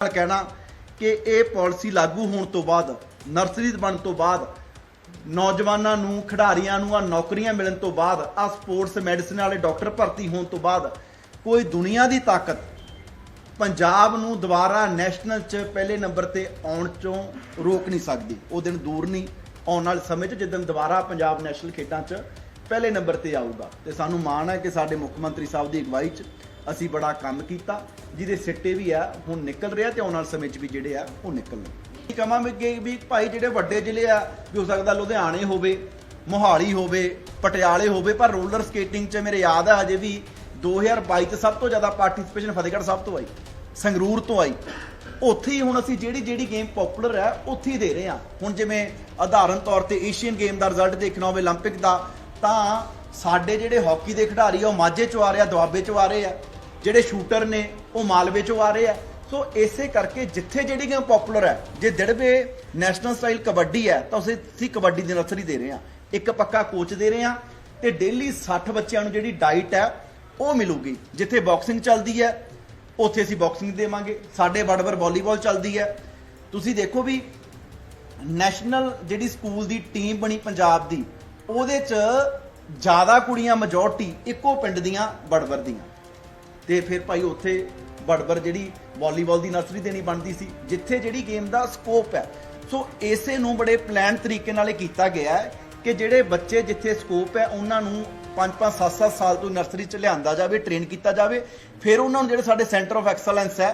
ਕਹਿਣਾ ਕਿ ਇਹ ਪਾਲਿਸੀ ਲਾਗੂ ਹੋਣ ਤੋਂ ਬਾਅਦ, ਨਰਸਰੀ ਬਣਨ ਤੋਂ ਬਾਅਦ, ਨੌਜਵਾਨਾਂ ਨੂੰ, ਖਿਡਾਰੀਆਂ ਨੂੰ ਆ ਨੌਕਰੀਆਂ ਮਿਲਣ ਤੋਂ ਬਾਅਦ ਆ ਸਪੋਰਟਸ ਮੈਡੀਸਨ ਵਾਲੇ ਡਾਕਟਰ ਭਰਤੀ ਹੋਣ ਤੋਂ ਬਾਅਦ ਕੋਈ ਦੁਨੀਆ ਦੀ ਤਾਕਤ ਪੰਜਾਬ ਨੂੰ ਦੁਬਾਰਾ ਨੈਸ਼ਨਲ 'ਚ ਪਹਿਲੇ ਨੰਬਰ ਤੇ ਆਉਣ ਚੋਂ ਰੋਕ ਨਹੀਂ ਸਕਦੀ। ਉਹ ਦਿਨ ਦੂਰ ਨਹੀਂ, ਆਉਣ ਵਾਲੇ ਸਮੇਂ 'ਚ ਜਦੋਂ ਦੁਬਾਰਾ ਪੰਜਾਬ ਨੈਸ਼ਨਲ ਖੇਡਾਂ 'ਚ ਪਹਿਲੇ ਨੰਬਰ ਤੇ ਆਊਗਾ। ਤੇ ਸਾਨੂੰ ਮਾਣ ਹੈ ਕਿ ਸਾਡੇ ਮੁੱਖ ਮੰਤਰੀ ਸਾਹਿਬ ਦੀ ਅਗਵਾਈ 'ਚ ਅਸੀਂ ਬੜਾ ਕੰਮ ਕੀਤਾ ਜਿਹਦੇ ਸਿੱਟੇ ਵੀ ਆ ਹੁਣ ਨਿਕਲ ਰਿਹਾ ਤੇ ਆਉਣ ਵਾਲੇ ਸਮੇਂ 'ਚ ਵੀ ਜਿਹੜੇ ਆ ਉਹ ਨਿਕਲਣਗੇ ਕਵਾਂਗੇ ਵੀ ਭਾਈ ਜਿਹੜੇ ਵੱਡੇ ਜ਼ਿਲ੍ਹੇ ਆ ਵੀ ਹੋ ਸਕਦਾ ਲੁਧਿਆਣੇ ਹੋਵੇ ਮੋਹਾਲੀ ਹੋਵੇ ਪਟਿਆਲੇ ਹੋਵੇ ਪਰ ਰੋਲਰ ਸਕੇਟਿੰਗ 'ਚ ਮੇਰੇ ਯਾਦ ਆ ਹਜੇ ਵੀ 2022 ਚ ਸਭ ਤੋਂ ਜ਼ਿਆਦਾ ਪਾਰਟਿਸਿਪੇਸ਼ਨ ਫਤਿਹਗੜ੍ਹ ਸਾਹਿਬ ਤੋਂ ਆਈ ਸੰਗਰੂਰ ਤੋਂ ਆਈ ਉੱਥੇ ਹੀ ਹੁਣ ਅਸੀਂ ਜਿਹੜੀ ਜਿਹੜੀ ਗੇਮ ਪਪੂਲਰ ਹੈ ਉੱਥੇ ਹੀ ਦੇ ਰਹੇ ਹਾਂ ਹੁਣ ਜਿਵੇਂ ਉਦਾਹਰਨ ਤੌਰ ਤੇ ਏਸ਼ੀਅਨ ਗੇਮ ਦਾ ਰਿਜ਼ਲਟ ਦੇਖਣਾ ਹੋਵੇ 올림픽 ਦਾ ਤਾਂ ਸਾਡੇ ਜਿਹੜੇ ਹਾਕੀ ਦੇ ਖਿਡਾਰੀ ਆ ਉਹ ਮਾਝੇ ਚੋਂ ਆ ਰਹੇ ਆ ਦੁਆਬੇ ਚੋਂ ਆ ਰਹੇ ਆ ਜਿਹੜੇ ਸ਼ੂਟਰ ਨੇ, ਉਹ ਮਾਲਵੇ ਚੋਂ ਆ ਰਹੇ ਆ। ਸੋ ਇਸੇ ਕਰਕੇ ਜਿੱਥੇ ਜਿਹੜੀ ਗੇਮ ਪਪੂਲਰ ਹੈ, ਜੇ ਦਿੜਵੇ ਨੈਸ਼ਨਲ ਸਟਾਈਲ ਕਬੱਡੀ ਹੈ, ਤਾਂ ਉਸੇ ਅਸੀਂ ਕਬੱਡੀ ਦੀ ਨਰਸਰੀ ਦੇ ਰਹੇ ਹਾਂ। ਇੱਕ ਪੱਕਾ ਕੋਚ ਦੇ ਰਹੇ ਹਾਂ ਤੇ ਡੇਲੀ 60 ਬੱਚਿਆਂ ਨੂੰ ਜਿਹੜੀ ਡਾਈਟ ਹੈ, ਉਹ ਮਿਲੂਗੀ। ਜਿੱਥੇ ਬਾਕਸਿੰਗ ਚੱਲਦੀ ਹੈ, ਉੱਥੇ ਅਸੀਂ ਬਾਕਸਿੰਗ ਦੇਵਾਂਗੇ। ਸਾਡੇ ਬੜਬਰ ਵਾਲੀਬਾਲ ਚੱਲਦੀ ਹੈ। ਤੁਸੀਂ ਦੇਖੋ ਵੀ ਨੈਸ਼ਨਲ ਜਿਹੜੀ ਸਕੂਲ ਦੀ ਟੀਮ ਬਣੀ ਪੰਜਾਬ ਦੀ, ਉਹਦੇ 'ਚ ਜ਼ਿਆਦਾ ਕੁੜੀਆਂ ਮੈਜੋਰਟੀ ਇੱਕੋ ਪਿੰਡ ਦੀਆਂ ਬੜਵਰ ਦੀਆਂ। ਤੇ ਫਿਰ ਭਾਈ ਉੱਥੇ ਬੜਬੜ ਜਿਹੜੀ ਵਾਲੀਬਾਲ ਦੀ ਨਰਸਰੀ ਦੇਣੀ ਬਣਦੀ ਸੀ, ਜਿੱਥੇ ਜਿਹੜੀ ਗੇਮ ਦਾ ਸਕੋਪ ਹੈ। ਸੋ ਇਸੇ ਨੂੰ ਬੜੇ ਪਲਾਨ ਤਰੀਕੇ ਨਾਲ ਇਹ ਕੀਤਾ ਗਿਆ ਹੈ ਕਿ ਜਿਹੜੇ ਬੱਚੇ ਜਿੱਥੇ ਸਕੋਪ ਹੈ, ਉਹਨਾਂ ਨੂੰ 5-5 7-7 ਸਾਲ ਤੋਂ ਨਰਸਰੀ ਚ ਲਿਆਂਦਾ ਜਾਵੇ ਟ੍ਰੇਨ ਕੀਤਾ ਜਾਵੇ। ਫਿਰ ਉਹਨਾਂ ਨੂੰ ਜਿਹੜੇ ਸਾਡੇ ਸੈਂਟਰ ਆਫ ਐਕਸਲੈਂਸ ਹੈ,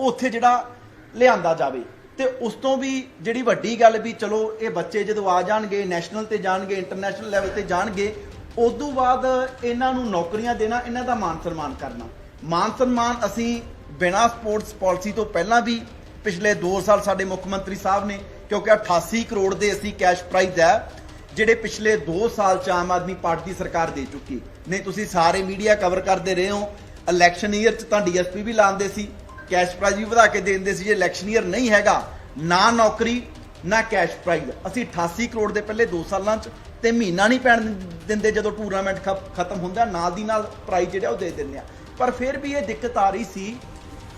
ਉੱਥੇ ਜਿਹੜਾ ਲਿਆਂਦਾ ਜਾਵੇ। ਤੇ ਉਸ ਤੋਂ ਵੀ ਜਿਹੜੀ ਵੱਡੀ ਗੱਲ ਵੀ ਚਲੋ, ਇਹ ਬੱਚੇ ਜਦੋਂ ਆ ਜਾਣਗੇ ਨੈਸ਼ਨਲ ਤੇ ਜਾਣਗੇ ਇੰਟਰਨੈਸ਼ਨਲ ਲੈਵਲ ਤੇ ਜਾਣਗੇ, ਉਦੋਂ ਬਾਅਦ ਇਹਨਾਂ ਨੂੰ ਨੌਕਰੀਆਂ ਦੇਣਾ, ਇਹਨਾਂ ਦਾ ਮਾਨ ਸਨਮਾਨ ਕਰਨਾ। ਮਾਨ ਸਨਮਾਨ ਅਸੀਂ ਬਿਨਾਂ ਸਪੋਰਟਸ ਪਾਲਿਸੀ ਤੋਂ ਪਹਿਲਾਂ ਵੀ ਪਿਛਲੇ 2 ਸਾਲ ਸਾਡੇ ਮੁੱਖ ਮੰਤਰੀ ਸਾਹਿਬ ਨੇ, ਕਿਉਂਕਿ 88 ਕਰੋੜ ਦੇ ਅਸੀਂ ਕੈਸ਼ ਪ੍ਰਾਈਜ਼ ਹੈ, ਜਿਹੜੇ ਪਿਛਲੇ 2 ਸਾਲ ਚ ਆਮ ਆਦਮੀ ਪਾਰਟੀ ਦੀ ਸਰਕਾਰ ਦੇ ਚੁੱਕੀ। ਨਹੀਂ, ਤੁਸੀਂ ਸਾਰੇ ਮੀਡੀਆ ਕਵਰ ਕਰਦੇ ਰਹੇ ਹੋ। ਇਲੈਕਸ਼ਨ ਈਅਰ ਚ ਤਾਂ ਡੀਐਸਪੀ ਵੀ ਲਾਉਂਦੇ ਸੀ। ਕੈਸ਼ ਪ੍ਰਾਈਜ਼ ਵੀ ਵਧਾ ਕੇ ਦੇ ਦਿੰਦੇ ਸੀ। ਜੇ ਇਲੈਕਸ਼ਨ ਈਅਰ ਨਹੀਂ ਹੈਗਾ, ਨਾ ਨੌਕਰੀ, ਨਾ ਕੈਸ਼ ਪ੍ਰਾਈਜ਼ ਅਸੀਂ 88 ਕਰੋੜ ਦੇ ਪਹਿਲੇ 2 ਸਾਲਾਂ ਚ ਤੇ ਮਹੀਨਾ ਨਹੀਂ ਪੈਣ ਦਿੰਦੇ ਜਦੋਂ ਟੂਰਨਾਮੈਂਟ ਖਤਮ ਹੁੰਦਾ ਨਾਲ ਦੀ ਨਾਲ ਪ੍ਰਾਈਜ਼ ਜਿਹੜਾ ਉਹ ਦੇ ਦਿੰਦੇ ਆ। ਪਰ ਫਿਰ ਵੀ ਇਹ ਦਿੱਕਤ ਆ ਰਹੀ ਸੀ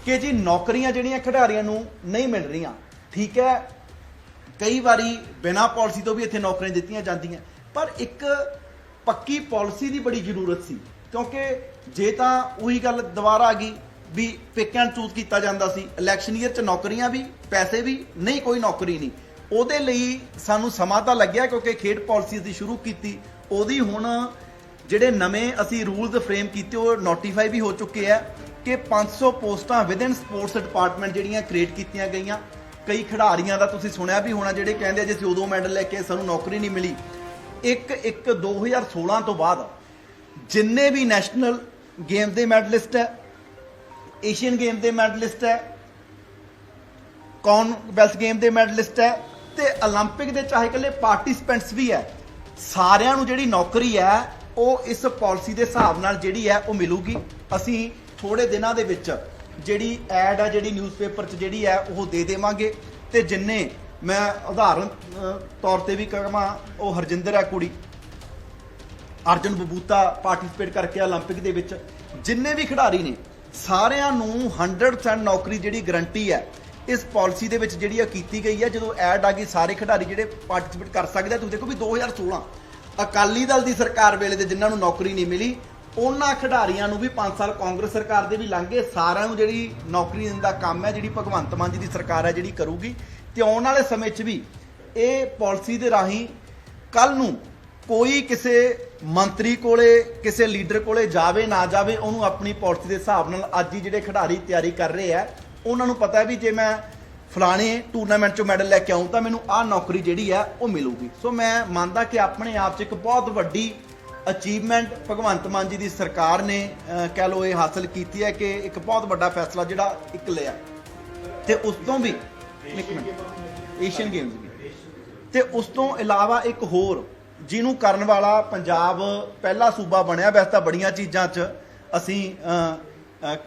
ਕਿ ਜੀ ਨੌਕਰੀਆਂ ਜਿਹੜੀਆਂ ਖਿਡਾਰੀਆਂ ਨੂੰ ਨਹੀਂ ਮਿਲ ਰਹੀਆਂ, ਠੀਕ ਹੈ, ਕਈ ਵਾਰੀ ਬਿਨਾਂ ਪਾਲਿਸੀ ਤੋਂ ਵੀ ਇੱਥੇ ਨੌਕਰੀਆਂ ਦਿੱਤੀਆਂ ਜਾਂਦੀਆਂ, ਪਰ ਇੱਕ ਪੱਕੀ ਪਾਲਿਸੀ ਦੀ ਬੜੀ ਜ਼ਰੂਰਤ ਸੀ, ਕਿਉਂਕਿ ਜੇ ਤਾਂ ਉਹੀ ਗੱਲ ਦੁਬਾਰਾ ਆ ਗਈ ਵੀ ਪਿਕ ਐਂਡ ਚੂਜ਼ ਕੀਤਾ ਜਾਂਦਾ ਸੀ ਇਲੈਕਸ਼ਨ ਈਅਰ 'ਚ ਨੌਕਰੀਆਂ ਵੀ, ਪੈਸੇ ਵੀ, ਨਹੀਂ ਕੋਈ ਨੌਕਰੀ ਨਹੀਂ। ਉਹਦੇ ਲਈ ਸਾਨੂੰ ਸਮਾਂ ਤਾਂ ਲੱਗਿਆ ਕਿਉਂਕਿ ਖੇਡ ਪਾਲਿਸੀ ਦੀ ਸ਼ੁਰੂ ਕੀਤੀ, ਉਹਦੀ ਹੁਣ ਜਿਹੜੇ ਨਵੇਂ ਅਸੀਂ ਰੂਲਸ ਫਰੇਮ ਕੀਤੇ ਉਹ ਨੋਟੀਫਾਈ ਵੀ ਹੋ ਚੁੱਕੇ ਆ ਕਿ 500 ਪੋਸਟਾਂ ਵਿਦਨ ਸਪੋਰਟਸ ਡਿਪਾਰਟਮੈਂਟ ਜਿਹੜੀਆਂ ਕ੍ਰੀਏਟ ਕੀਤੀਆਂ ਗਈਆਂ ਕਈ ਖਿਡਾਰੀਆਂ ਦਾ ਤੁਸੀਂ ਸੁਣਿਆ ਵੀ ਹੋਣਾ ਜਿਹੜੇ ਕਹਿੰਦੇ ਆ ਜੇ ਅਸੀਂ ਉਦੋਂ ਮੈਡਲ ਲੈ ਕੇ ਸਾਨੂੰ ਨੌਕਰੀ ਨਹੀਂ ਮਿਲੀ ਇੱਕ ਇੱਕ 2016 ਤੋਂ ਬਾਅਦ ਜਿੰਨੇ ਵੀ ਨੈਸ਼ਨਲ ਗੇਮ ਦੇ ਮੈਡਲਿਸਟ ਹੈ ਏਸ਼ੀਅਨ ਗੇਮ ਦੇ ਮੈਡਲਿਸਟ ਹੈ ਕਾਮਨਵੈਲਥ ਗੇਮ ਦੇ ਮੈਡਲਿਸਟ ਹੈ ਤੇ 올림픽 ਦੇ ਚਾਹੇ ਇਕੱਲੇ ਪਾਰਟਿਸਪੈਂਟਸ ਵੀ ਹੈ ਸਾਰਿਆਂ ਨੂੰ ਜਿਹੜੀ ਨੌਕਰੀ ਹੈ ਉਹ ਇਸ ਪਾਲਿਸੀ ਦੇ ਹਿਸਾਬ ਨਾਲ ਜਿਹੜੀ ਹੈ ਉਹ ਮਿਲੂਗੀ ਅਸੀਂ ਥੋੜੇ ਦਿਨਾਂ ਦੇ ਵਿੱਚ ਜਿਹੜੀ ਐਡ ਹੈ ਜਿਹੜੀ ਨਿਊਜ਼ਪੇਪਰ 'ਚ ਜਿਹੜੀ ਹੈ ਉਹ ਦੇ ਦੇਵਾਂਗੇ ਤੇ ਜਿੰਨੇ ਮੈਂ ਉਦਾਹਰਨ ਅ, ਤੌਰ ਤੇ ਵੀ ਕਹਾਂ ਉਹ ਹਰਜਿੰਦਰ ਹੈ ਕੁੜੀ ਅਰਜਨ ਬਬੂਤਾ ਪਾਰਟਿਸਿਪੇਟ ਕਰਕੇ 올림픽 ਦੇ ਵਿੱਚ ਜਿੰਨੇ ਵੀ ਖਿਡਾਰੀ ਨੇ ਸਾਰਿਆਂ ਨੂੰ 100% ਨੌਕਰੀ ਜਿਹੜੀ ਗਰੰਟੀ ਹੈ ਇਸ ਪਾਲਿਸੀ ਦੇ ਵਿੱਚ ਜਿਹੜੀ ਆ ਕੀਤੀ ਗਈ ਹੈ ਜਦੋਂ ਐਡ ਆ ਗਈ ਸਾਰੇ ਖਿਡਾਰੀ ਜਿਹੜੇ ਪਾਰਟਿਸਿਪੇਟ ਕਰ ਸਕਦੇ ਆ ਤੁਸੀਂ ਦੇਖੋ ਵੀ 2016 ਅਕਾਲੀ ਦਲ ਦੀ ਸਰਕਾਰ ਵੇਲੇ ਦੇ ਜਿਨ੍ਹਾਂ ਨੂੰ ਨੌਕਰੀ ਨਹੀਂ ਮਿਲੀ, ਉਹਨਾਂ ਖਿਡਾਰੀਆਂ ਨੂੰ ਵੀ 5 ਸਾਲ ਕਾਂਗਰਸ ਸਰਕਾਰ ਦੇ ਵੀ ਲੰਘੇ, ਸਾਰਿਆਂ ਨੂੰ ਜਿਹੜੀ ਨੌਕਰੀ ਦੇਣ ਦਾ ਕੰਮ ਹੈ, ਜਿਹੜੀ ਭਗਵੰਤ ਮਾਨ ਜੀ ਦੀ ਸਰਕਾਰ ਹੈ, ਜਿਹੜੀ ਕਰੂਗੀ। ਤੇ ਆਉਣ ਵਾਲੇ ਸਮੇਂ 'ਚ ਵੀ ਇਹ ਪਾਲਿਸੀ ਦੇ ਰਾਹੀਂ ਕੱਲ ਨੂੰ ਕੋਈ ਕਿਸੇ ਮੰਤਰੀ ਕੋਲੇ, ਕਿਸੇ ਲੀਡਰ ਕੋਲੇ ਜਾਵੇ, ਨਾ ਜਾਵੇ, ਉਹਨੂੰ ਆਪਣੀ ਪਾਲਿਸੀ ਦੇ ਹਿਸਾਬ ਨਾਲ ਅੱਜ ਹੀ ਜਿਹੜੇ ਖਿਡਾਰੀ ਤਿਆਰੀ ਕਰ ਰਹੇ ਆ, ਉਹਨਾਂ ਨੂੰ ਪਤਾ ਵੀ ਜੇ ਮੈਂ ਫਲਾਣੇ ਟੂਰਨਾਮੈਂਟ 'ਚੋਂ ਮੈਡਲ ਲੈ ਕੇ ਆਉਂ ਤਾਂ ਮੈਨੂੰ ਆਹ ਨੌਕਰੀ ਜਿਹੜੀ ਆ, ਉਹ ਮਿਲੂਗੀ। ਸੋ ਮੈਂ ਮੰਨਦਾ ਕਿ ਆਪਣੇ ਆਪ 'ਚ ਇੱਕ ਬਹੁਤ ਵੱਡੀ ਅਚੀਵਮੈਂਟ ਭਗਵੰਤ ਮਾਨ ਜੀ ਦੀ ਸਰਕਾਰ ਨੇ ਕਹਿ ਲਓ ਇਹ ਹਾਸਲ ਕੀਤੀ ਹੈ ਕਿ ਇੱਕ ਬਹੁਤ ਵੱਡਾ ਫੈਸਲਾ ਜਿਹੜਾ ਇੱਕ ਲਿਆ। ਤੇ ਉਸ ਤੋਂ ਵੀ, ਇੱਕ ਮਿੰਟ ਏਸ਼ੀਅਨ ਗੇਮਸ ਵੀ ਤੇ ਉਸ ਤੋਂ ਇਲਾਵਾ ਇੱਕ ਹੋਰ, ਜਿਹਨੂੰ ਕਰਨ ਵਾਲਾ ਪੰਜਾਬ ਪਹਿਲਾ ਸੂਬਾ ਬਣਿਆ ਵੈਸੇ ਤਾਂ ਬੜੀਆਂ ਚੀਜ਼ਾਂ 'ਚ ਅਸੀਂ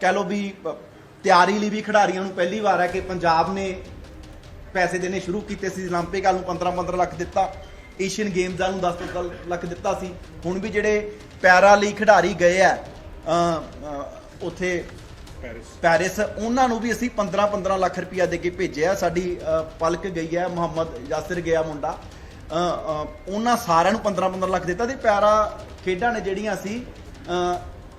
ਕਹਿ ਲਓ ਵੀ ਤਿਆਰੀ ਲਈ ਵੀ ਖਿਡਾਰੀਆਂ ਨੂੰ ਪਹਿਲੀ ਵਾਰ ਹੈ ਕਿ ਪੰਜਾਬ ਨੇ ਪੈਸੇ ਦੇਣੇ ਸ਼ੁਰੂ ਕੀਤੇ ਸੀ 올림픽 ਵਾਲ ਨੂੰ 15 15 ਲੱਖ ਦਿੱਤਾ ਏਸ਼ੀਅਨ ਗੇਮਸ ਵਾਲ ਨੂੰ 10 10 ਲੱਖ ਦਿੱਤਾ ਸੀ ਹੁਣ ਵੀ ਜਿਹੜੇ ਪੈਰਾ ਲਈ ਖਿਡਾਰੀ ਗਏ ਆ ਅਹ, ਅਹ, ਉੱਥੇ ਪੈਰਿਸ ਪੈਰਿਸ ਉਹਨਾਂ ਨੂੰ ਵੀ ਅਸੀਂ 15 15 ਲੱਖ ਰੁਪਇਆ ਦੇ ਕੇ ਭੇਜਿਆ ਸਾਡੀ ਅ, ਪਲਕ ਗਈ ਹੈ ਮੁਹੰਮਦ ਯਾਸਿਰ ਗਿਆ ਮੁੰਡਾ ਅ, ਅ, ਉਹਨਾਂ ਸਾਰਿਆਂ ਨੂੰ 15 15 ਲੱਖ ਦਿੱਤਾ ਤੇ ਪੈਰਾ ਖੇਡਾਂ ਨੇ ਜਿਹੜੀਆਂ ਅਸੀਂ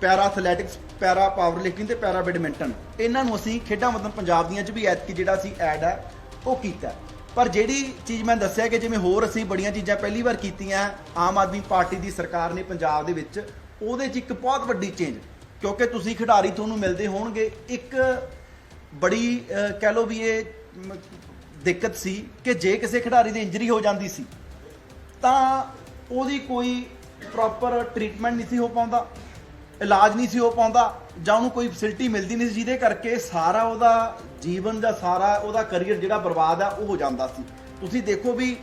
para athletics, para power lifting ਤੇ ਪੈਰਾ ਬੈਡਮਿੰਟਨ ਇਹਨਾਂ ਨੂੰ ਅਸੀਂ ਖੇਡਾਂ ਮਤਲਬ ਪੰਜਾਬ ਦੀਆਂ ਚ ਵੀ ਐਤਕੀ ਜਿਹੜਾ ਅਸੀਂ ਐਡ ਹੈ ਉਹ ਕੀਤਾ। ਪਰ ਜਿਹੜੀ ਚੀਜ਼ ਮੈਂ ਦੱਸਿਆ ਕਿ ਜਿਵੇਂ ਹੋਰ ਅਸੀਂ ਬੜੀਆਂ ਚੀਜ਼ਾਂ ਪਹਿਲੀ ਵਾਰ ਕੀਤੀਆਂ, ਆਮ ਆਦਮੀ ਪਾਰਟੀ ਦੀ ਸਰਕਾਰ ਨੇ ਪੰਜਾਬ ਦੇ ਵਿੱਚ, ਉਹਦੇ 'ਚ ਇੱਕ ਬਹੁਤ ਵੱਡੀ ਚੇਂਜ ਕਿਉਂਕਿ ਤੁਸੀਂ ਖਿਡਾਰੀ ਤੁਹਾਨੂੰ ਮਿਲਦੇ ਹੋਣਗੇ, ਇੱਕ ਬੜੀ ਕਹਿ ਲਓ ਵੀ ਇਹ ਦਿੱਕਤ ਸੀ ਕਿ ਜੇ ਕਿਸੇ ਖਿਡਾਰੀ ਦੀ ਇੰਜਰੀ ਹੋ ਜਾਂਦੀ ਸੀ, ਤਾਂ ਉਹਦੀ ਕੋਈ ਪ੍ਰੋਪਰ ਟ੍ਰੀਟਮੈਂਟ ਨਹੀਂ ਸੀ ਹੋ ਪਾਉਂਦਾ। ਇਲਾਜ ਨਹੀਂ ਸੀ ਹੋ ਪਾਉਂਦਾ ਜਾਂ ਉਹਨੂੰ ਕੋਈ ਫੈਸਿਲਿਟੀ ਮਿਲਦੀ ਨਹੀਂ ਸੀ, ਜਿਹਦੇ ਕਰਕੇ ਸਾਰਾ ਉਹਦਾ ਜੀਵਨ ਦਾ ਸਾਰਾ ਉਹਦਾ ਕੈਰੀਅਰ ਜਿਹੜਾ ਬਰਬਾਦ ਆ, ਉਹ ਹੋ ਜਾਂਦਾ ਸੀ। ਤੁਸੀਂ ਦੇਖੋ ਵੀ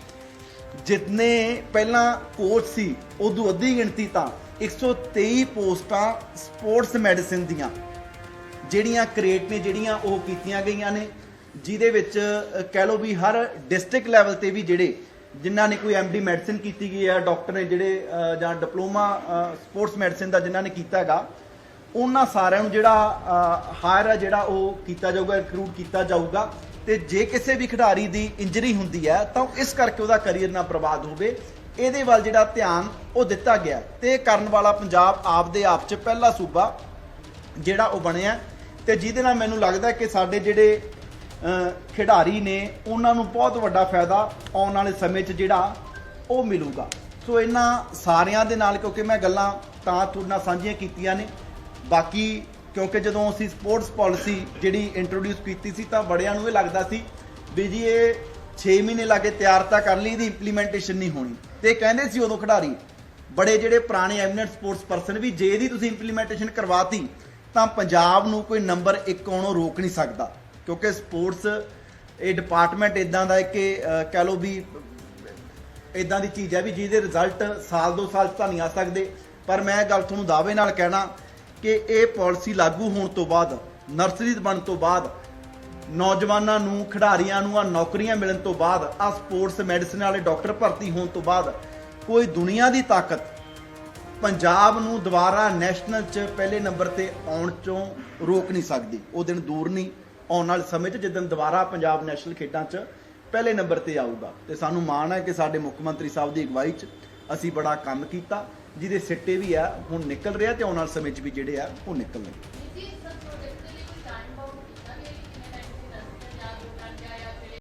ਜਿੰਨੇ ਪਹਿਲਾਂ ਕੋਚ ਸੀ, ਉਦੋਂ ਅੱਧੀ ਗਿਣਤੀ ਤਾਂ 123 ਪੋਸਟਾਂ ਸਪੋਰਟਸ ਮੈਡੀਸਿਨ ਦੀਆਂ, ਜਿਹੜੀਆਂ ਕ੍ਰੀਏਟ ਨੇ, ਜਿਹੜੀਆਂ ਉਹ ਕੀਤੀਆਂ ਗਈਆਂ ਨੇ, ਜਿਹਦੇ ਵਿੱਚ ਕਹਿ ਲਓ ਵੀ ਹਰ ਡਿਸਟ੍ਰਿਕਟ ਲੈਵਲ ਤੇ ਵੀ ਜਿਹੜੇ ਜਿਨ੍ਹਾਂ ਨੇ ਕੋਈ ਐਮਡੀ ਮੈਡੀਸਿਨ ਕੀਤੀ ਗਈ ਹੈ ਡਾਕਟਰ ਨੇ ਜਿਹੜੇ ਜਾਂ ਡਿਪਲੋਮਾ ਸਪੋਰਟਸ ਮੈਡੀਸਿਨ ਦਾ ਜਿਨ੍ਹਾਂ ਨੇ ਕੀਤਾ ਹੈਗਾ, ਉਹਨਾਂ ਸਾਰਿਆਂ ਨੂੰ ਜਿਹੜਾ ਹਾਇਰ ਹੈ, ਜਿਹੜਾ ਉਹ ਕੀਤਾ ਜਾਊਗਾ ਰਿਕਰੂਟ ਕੀਤਾ ਜਾਊਗਾ ਤੇ ਜੇ ਕਿਸੇ ਵੀ ਖਿਡਾਰੀ ਦੀ ਇੰਜਰੀ ਹੁੰਦੀ ਹੈ, ਤਾਂ ਇਸ ਕਰਕੇ ਉਹਦਾ ਕੈਰੀਅਰ ਨਾ ਬਰਬਾਦ ਹੋਵੇ। ਇਹਦੇ ਵੱਲ ਜਿਹੜਾ ਧਿਆਨ ਉਹ ਦਿੱਤਾ ਗਿਆ ਤੇ ਕਰਨ ਵਾਲਾ ਪੰਜਾਬ ਆਪਦੇ ਆਪ 'ਚ ਪਹਿਲਾ ਸੂਬਾ ਜਿਹੜਾ ਉਹ ਬਣਿਆ ਤੇ ਜਿਹਦੇ ਨਾਲ ਮੈਨੂੰ ਲੱਗਦਾ ਕਿ ਸਾਡੇ ਜਿਹੜੇ ਖਿਡਾਰੀ ਨੇ ਉਹਨਾਂ ਨੂੰ ਬਹੁਤ ਵੱਡਾ ਫਾਇਦਾ ਆਉਣ ਵਾਲੇ ਸਮੇਂ 'ਚ ਜਿਹੜਾ ਉਹ ਮਿਲੂਗਾ। ਸੋ ਇਹਨਾਂ ਸਾਰਿਆਂ ਦੇ ਨਾਲ, ਕਿਉਂਕਿ ਮੈਂ ਗੱਲਾਂ ਤਾਂ ਤੁਹਾਡੇ ਨਾਲ ਸਾਂਝੀਆਂ ਕੀਤੀਆਂ ਨੇ, ਬਾਕੀ ਕਿਉਂਕਿ ਜਦੋਂ ਅਸੀਂ ਸਪੋਰਟਸ ਪਾਲਿਸੀ ਜਿਹੜੀ ਇੰਟਰੋਡਿਊਸ ਕੀਤੀ ਸੀ ਤਾਂ ਬੜਿਆਂ ਨੂੰ ਇਹ ਲੱਗਦਾ ਸੀ ਵੀ ਜੀ ਇਹ 6 ਮਹੀਨੇ ਲਾਗੇ ਤਿਆਰ ਤਾਂ ਕਰ ਲਈ, ਇਹਦੀ ਇੰਪਲੀਮੈਂਟੇਸ਼ਨ ਨਹੀਂ ਹੋਣੀ। ਤੇ ਕਹਿੰਦੇ ਸੀ ਉਦੋਂ ਖਿਡਾਰੀ, ਬੜੇ ਜਿਹੜੇ ਪੁਰਾਣੇ ਐਮੀਨੈਂਟ ਸਪੋਰਟਸ ਪਰਸਨ ਵੀ ਜੇ ਇਹਦੀ ਤੁਸੀਂ ਇੰਪਲੀਮੈਂਟੇਸ਼ਨ ਕਰਵਾਤੀ, ਤਾਂ ਪੰਜਾਬ ਨੂੰ ਕੋਈ ਨੰਬਰ 1 ਆਉਣੋਂ ਰੋਕ ਨਹੀਂ ਸਕਦਾ। ਕਿਉਂਕਿ ਸਪੋਰਟਸ ਇਹ ਡਿਪਾਰਟਮੈਂਟ ਇਦਾਂ ਦਾ ਹੈ ਕਿ ਅਹ, ਕਹਿ ਲਓ ਵੀ ਇਦਾਂ ਦੀ ਚੀਜ਼ ਹੈ ਵੀ ਜਿਹਦੇ ਰਿਜ਼ਲਟ ਸਾਲ ਦੋ ਸਾਲ 'ਚ ਤਾਂ ਨਹੀਂ ਆ ਸਕਦੇ। ਪਰ ਮੈਂ ਇਹ ਗੱਲ ਤੁਹਾਨੂੰ ਦਾਅਵੇ ਨਾਲ ਕਹਿਣਾ ਕਿ ਇਹ ਪਾਲਿਸੀ ਲਾਗੂ ਹੋਣ ਤੋਂ ਬਾਅਦ ਨਰਸਰੀ ਬਣਨ ਤੋਂ ਬਾਅਦ ਨੌਜਵਾਨਾਂ ਨੂੰ ਖਿਡਾਰੀਆਂ ਨੂੰ ਆ ਨੌਕਰੀਆਂ ਮਿਲਣ ਤੋਂ ਬਾਅਦ ਆ ਸਪੋਰਟਸ ਮੈਡੀਸਨ ਵਾਲੇ ਡਾਕਟਰ ਭਰਤੀ ਹੋਣ ਤੋਂ ਬਾਅਦ ਕੋਈ ਦੁਨੀਆ ਦੀ ਤਾਕਤ ਪੰਜਾਬ ਨੂੰ ਦੁਬਾਰਾ ਨੈਸ਼ਨਲ 'ਚ ਪਹਿਲੇ ਨੰਬਰ ਤੇ ਆਉਣ ਚੋਂ ਰੋਕ ਨਹੀਂ ਸਕਦੀ। ਉਹ ਦਿਨ ਦੂਰ ਨਹੀਂ। ਆਉਣ ਵਾਲੇ ਸਮੇਂ 'ਚ ਜਦੋਂ ਦੁਬਾਰਾ ਪੰਜਾਬ ਨੈਸ਼ਨਲ ਖੇਡਾਂ 'ਚ ਪਹਿਲੇ ਨੰਬਰ ਤੇ ਆਊਗਾ। ਤੇ ਸਾਨੂੰ ਮਾਣ ਹੈ ਕਿ ਸਾਡੇ ਮੁੱਖ ਮੰਤਰੀ ਸਾਹਿਬ ਦੀ ਅਗਵਾਈ 'ਚ ਅਸੀਂ ਬੜਾ ਕੰਮ ਕੀਤਾ, ਜਿਹਦੇ ਸਿੱਟੇ ਵੀ ਆ, ਹੁਣ ਨਿਕਲ ਰਿਹਾ ਤੇ ਆਉਣ ਵਾਲੇ ਸਮੇਂ 'ਚ ਵੀ ਜਿਹੜੇ ਆ, ਉਹ ਨਿਕਲਣਗੇ।